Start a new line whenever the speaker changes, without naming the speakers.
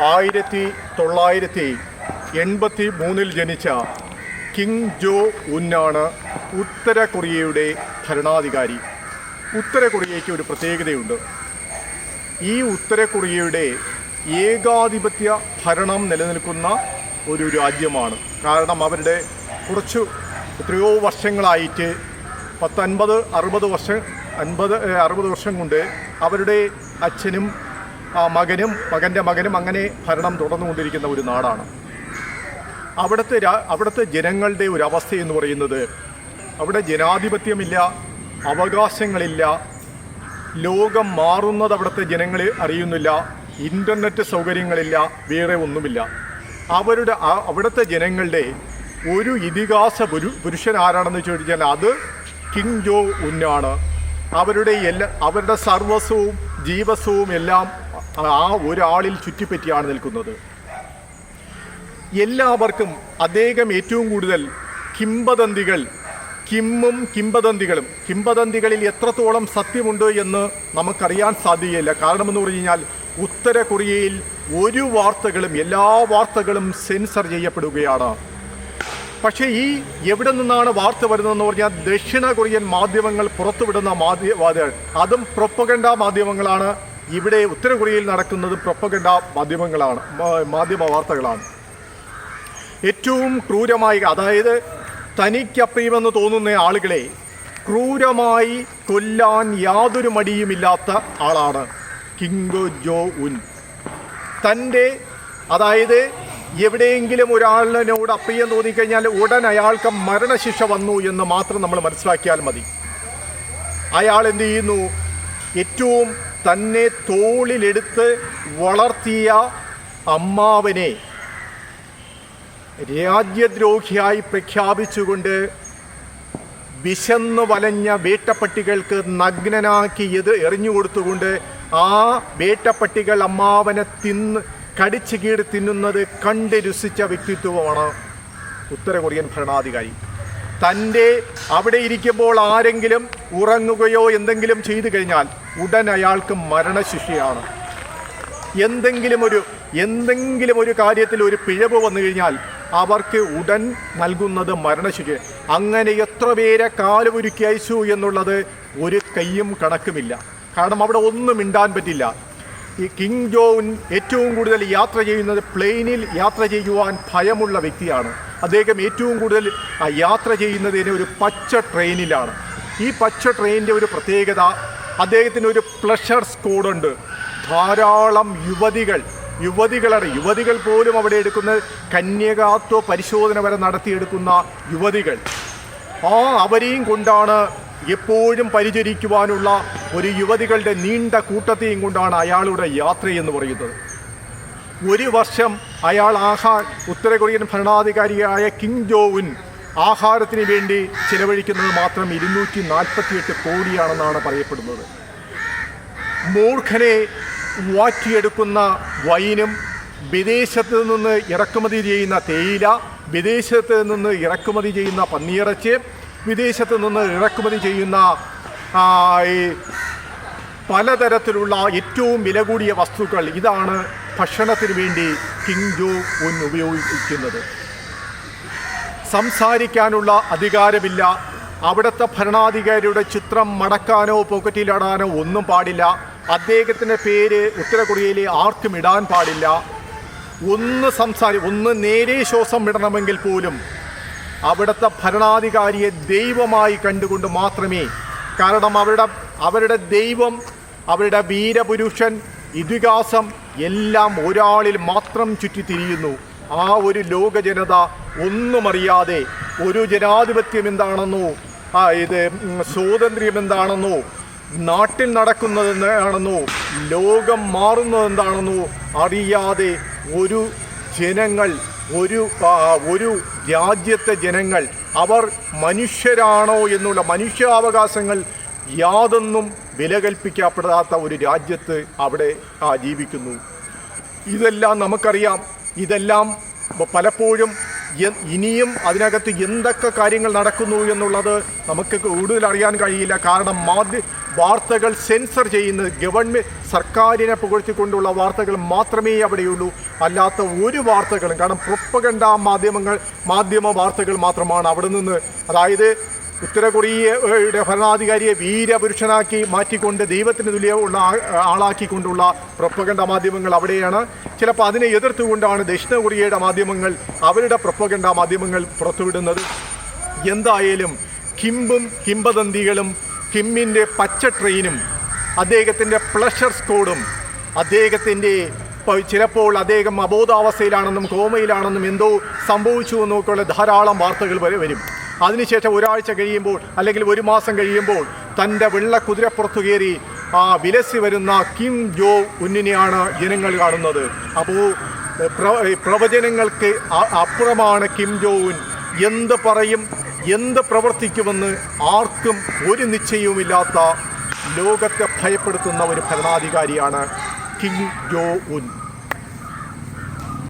ആയിരത്തി തൊള്ളായിരത്തി എൺപത്തി മൂന്നിൽ ജനിച്ച കിങ് ജോ ഉന്നാണ് ഉത്തര കൊറിയയുടെ ഭരണാധികാരി. ഉത്തര കൊറിയയ്ക്ക് ഒരു പ്രത്യേകതയുണ്ട്. ഈ ഉത്തര കൊറിയയുടെ ഏകാധിപത്യ ഭരണം നിലനിൽക്കുന്ന ഒരു രാജ്യമാണ്. കാരണം അവരുടെ കുറച്ച് എത്രയോ വർഷങ്ങളായിട്ട് പത്തൻപത് അറുപത് വർഷം അൻപത് അറുപത് വർഷം കൊണ്ട് അവരുടെ അച്ഛനും മകനും മകന്റെ മകനും അങ്ങനെ ഭരണം തുടർന്നുകൊണ്ടിരിക്കുന്ന ഒരു നാടാണ്. അവിടുത്തെ അവിടുത്തെ ജനങ്ങളുടെ ഒരു അവസ്ഥ എന്ന് പറയുന്നത് അവിടെ ജനാധിപത്യമില്ല അവകാശങ്ങളില്ല ലോകം മാറുന്നത് അവിടുത്തെ ജനങ്ങൾ അറിയുന്നില്ല ഇന്റർനെറ്റ് സൗകര്യങ്ങളില്ല വേറെ ഒന്നുമില്ല. അവരുടെ അവിടുത്തെ ജനങ്ങളുടെ ഒരു ഇതിഹാസ പുരു പുരുഷൻ ആരാണെന്ന് ചോദിച്ചാൽ അത് കിങ് ജോ ഉന്നാണ്. അവരുടെ എല്ലാ അവരുടെ സർവസ്വവും ജീവസ്വവും എല്ലാം ആ ഒരാളിൽ ചുറ്റിപ്പറ്റിയാണ് നിൽക്കുന്നത്. എല്ലാവർക്കും അദ്ദേഹം ഏറ്റവും കൂടുതൽ കിംബദന്തികൾ കിമ്മും കിംബദന്തികളും കിംബദന്തികളിൽ എത്രത്തോളം സത്യമുണ്ട് എന്ന് നമുക്കറിയാൻ സാധിക്കില്ല കാരണമെന്ന് പറഞ്ഞു കഴിഞ്ഞാൽ ഉത്തര കൊറിയയിൽ ഒരു വാർത്തകളും എല്ലാ വാർത്തകളും സെൻസർ ചെയ്യപ്പെടുകയാണ്. പക്ഷേ ഈ എവിടെ നിന്നാണ് വാർത്ത വരുന്നതെന്ന് പറഞ്ഞാൽ ദക്ഷിണ കൊറിയൻ മാധ്യമങ്ങൾ പുറത്തുവിടുന്ന മാധ്യ അതും പ്രൊപ്പഗണ്ട മാധ്യമങ്ങളാണ് ഇവിടെ ഉത്തര കൊറിയയിൽ നടക്കുന്നത് പ്രൊപ്പഗണ്ട മാധ്യമങ്ങളാണ് മാധ്യമ വാർത്തകളാണ്. ഏറ്റവും ക്രൂരമായി അതായത് തനിക്കപ്രിയമെന്ന് തോന്നുന്ന ആളുകളെ ക്രൂരമായി കൊല്ലാൻ യാതൊരു മടിയുമില്ലാത്ത ആളാണ് കിങ്കോ ജോ ഉൻ. തന്റെ അതായത് എവിടെയെങ്കിലും ഒരാളിനോട് അപ്രിയം തോന്നിക്കഴിഞ്ഞാൽ ഉടൻ അയാൾക്ക് മരണശിക്ഷ വന്നു എന്ന് മാത്രം നമ്മൾ മനസ്സിലാക്കിയാൽ മതി. അയാൾ എന്ത് ചെയ്യുന്നു? ഏറ്റവും തന്നെ തോളിലെടുത്ത് വളർത്തിയ അമ്മാവനെ രാജ്യദ്രോഹിയായി പ്രഖ്യാപിച്ചുകൊണ്ട് വിശന്നു വലഞ്ഞ വേട്ടപ്പട്ടികൾക്ക് നഗ്നനാക്കി ഇത് എറിഞ്ഞു കൊടുത്തുകൊണ്ട് ആ വേട്ടപ്പട്ടികൾ അമ്മാവനെ തിന്ന് കടിച്ചു കീറി തിന്നുന്നത് കണ്ട് രുസിച്ച വ്യക്തിത്വമാണ് ഉത്തര കൊറിയൻ ഭരണാധികാരി. തന്റെ അവിടെ ഇരിക്കുമ്പോൾ ആരെങ്കിലും ഉറങ്ങുകയോ എന്തെങ്കിലും ചെയ്തു കഴിഞ്ഞാൽ ഉടൻ അയാൾക്ക് മരണശിക്ഷയാണ്. എന്തെങ്കിലും ഒരു എന്തെങ്കിലും ഒരു കാര്യത്തിൽ ഒരു പിഴവ് വന്നു കഴിഞ്ഞാൽ അവർക്ക് ഉടൻ നൽകുന്നത് മരണശിക്ഷ. അങ്ങനെ എത്ര പേരെ കാലുപുരുക്കി അയച്ചു എന്നുള്ളത് ഒരു കയ്യും കണക്കുമില്ല. കാരണം അവിടെ ഒന്നും മിണ്ടാൻ പറ്റില്ല. ഈ കിങ് ജോൻ ഏറ്റവും കൂടുതൽ യാത്ര ചെയ്യുന്നത് പ്ലെയിനിൽ യാത്ര ചെയ്യുവാൻ ഭയമുള്ള വ്യക്തിയാണ്. അദ്ദേഹം ഏറ്റവും കൂടുതൽ യാത്ര ചെയ്യുന്നതിന് ഒരു പച്ച ട്രെയിനിലാണ്. ഈ പച്ച ട്രെയിനിന്റെ ഒരു പ്രത്യേകത അദ്ദേഹത്തിന് ഒരു പ്ലഷർ സ്കോഡുണ്ട് ധാരാളം യുവതികൾ യുവതികളാണ് യുവതികൾ പോലും അവിടെ എടുക്കുന്ന കന്യകാത്വ പരിശോധന വരെ നടത്തിയെടുക്കുന്ന യുവതികൾ. ആ അവരെയും കൊണ്ടാണ് എപ്പോഴും പരിചരിക്കുവാനുള്ള ഒരു യുവതികളുടെ നീണ്ട കൂട്ടത്തെയും കൊണ്ടാണ് അയാളുടെ യാത്രയെന്ന് പറയുന്നത്. ഒരു വർഷം അയാൾ ആഹാ ഉത്തര കൊറിയൻ ഭരണാധികാരിയായ കിങ് ഉൻ ആഹാരത്തിന് വേണ്ടി ചിലവഴിക്കുന്നത് മാത്രം ഇരുന്നൂറ്റി നാൽപ്പത്തിയെട്ട് കോടിയാണെന്നാണ് പറയപ്പെടുന്നത്. മൂർഖനെ വാറ്റിയെടുക്കുന്ന വൈനും വിദേശത്ത് നിന്ന് ഇറക്കുമതി ചെയ്യുന്ന തേയില വിദേശത്ത് നിന്ന് ഇറക്കുമതി ചെയ്യുന്ന പന്നിയിറച്ചി വിദേശത്ത് നിന്ന് ഇറക്കുമതി ചെയ്യുന്ന പലതരത്തിലുള്ള ഏറ്റവും വില കൂടിയ വസ്തുക്കൾ. ഇതാണ് ഭക്ഷണത്തിന് വേണ്ടി കിങ് ജോ ഉൻ ഉപയോഗിക്കുന്നത്. സംസാരിക്കാനുള്ള അധികാരമില്ല. അവിടുത്തെ ഭരണാധികാരിയുടെ ചിത്രം മടക്കാനോ പോക്കറ്റിലിടാനോ ഒന്നും പാടില്ല. അദ്ദേഹത്തിന്റെ പേര് ഉത്തര ആർക്കും ഇടാൻ പാടില്ല. ഒന്ന് സംസാരി ഒന്ന് നേരെ ശ്വാസം വിടണമെങ്കിൽ പോലും അവിടുത്തെ ഭരണാധികാരിയെ ദൈവമായി കണ്ടുകൊണ്ട് മാത്രമേ കാരണം അവരുടെ അവരുടെ ദൈവം അവരുടെ വീരപുരുഷൻ ഇതിഹാസം എല്ലാം ഒരാളിൽ മാത്രം ചുറ്റിത്തിരിയുന്നു. ആ ഒരു ലോക ജനത ഒന്നുമറിയാതെ ഒരു ജനാധിപത്യം എന്താണെന്നോ ആ ഇത് സ്വാതന്ത്ര്യം എന്താണെന്നോ നാട്ടിൽ നടക്കുന്നത് എന്താണെന്നോ ലോകം മാറുന്നത് എന്താണെന്നോ അറിയാതെ ഒരു ജനങ്ങൾ ഒരു ഒരു രാജ്യത്തെ ജനങ്ങൾ അവർ മനുഷ്യരാണോ എന്നുള്ള മനുഷ്യാവകാശങ്ങൾ യാതൊന്നും വില കൽപ്പിക്കപ്പെടാത്ത ഒരു രാജ്യത്ത് അവിടെ ആ, ജീവിക്കുന്നു. ഇതെല്ലാം നമുക്കറിയാം. ഇതെല്ലാം പലപ്പോഴും ഇനിയും അതിനകത്ത് എന്തൊക്കെ കാര്യങ്ങൾ നടക്കുന്നു എന്നുള്ളത് നമുക്ക് കൂടുതൽ അറിയാൻ കഴിയില്ല. കാരണം മാധ്യ വാർത്തകൾ സെൻസർ ചെയ്യുന്നത് ഗവൺമെന്റ് സർക്കാരിനെ പുകഴ്ത്തിക്കൊണ്ടുള്ള വാർത്തകൾ മാത്രമേ അവിടെയുള്ളൂ. അല്ലാത്ത ഒരു വാർത്തകളും കാരണം പ്രൊപ്പഗണ്ട മാധ്യമങ്ങൾ മാധ്യമ വാർത്തകൾ മാത്രമാണ് അവിടെ നിന്ന് അതായത് ഉത്തര കൊറിയയുടെ ഭരണാധികാരിയെ വീരപുരുഷനാക്കി മാറ്റിക്കൊണ്ട് ദൈവത്തിന് തുല്യമുള്ള ആളാക്കിക്കൊണ്ടുള്ള പ്രൊപ്പഗണ്ട മാധ്യമങ്ങൾ അവിടെയാണ്. ചിലപ്പോൾ അതിനെ എതിർത്തുകൊണ്ടാണ് ദക്ഷിണ കൊറിയയുടെ മാധ്യമങ്ങൾ അവരുടെ പ്രൊപ്പഗണ്ട മാധ്യമങ്ങൾ പുറത്തുവിടുന്നത്. എന്തായാലും കിംബും കിംബദന്തികളും കിമ്മിന്റെ പച്ച ട്രെയിനും അദ്ദേഹത്തിന്റെ പ്ലഷർ സ്കോഡും അദ്ദേഹത്തിന്റെ ചിലപ്പോൾ അദ്ദേഹം അബോധാവസ്ഥയിലാണെന്നും കോമയിലാണെന്നും എന്തോ സംഭവിച്ചു എന്നൊക്കെയുള്ള ധാരാളം വാർത്തകൾ വരെ വരും. അതിനുശേഷം ഒരാഴ്ച കഴിയുമ്പോൾ അല്ലെങ്കിൽ ഒരു മാസം കഴിയുമ്പോൾ തന്റെ വെള്ള കുതിരപ്പുറത്തു കയറി ആ വിലസി വരുന്ന കിം ജോ ഉന്നിനെയാണ് ജനങ്ങൾ കാണുന്നത്. അപ്പോൾ പ്ര- പ്രവചനങ്ങൾക്ക് അപ്പുറമാണ് കിം ജോ ഉൻ. എന്ത് പറയും എന്ത് പ്രവർത്തിക്കുമെന്ന് ആർക്കും ഒരു നിശ്ചയവുമില്ലാത്ത ലോകത്തെ ഭയപ്പെടുത്തുന്ന ഒരു ഭരണാധികാരിയാണ് കിം ജോ ഉൻ.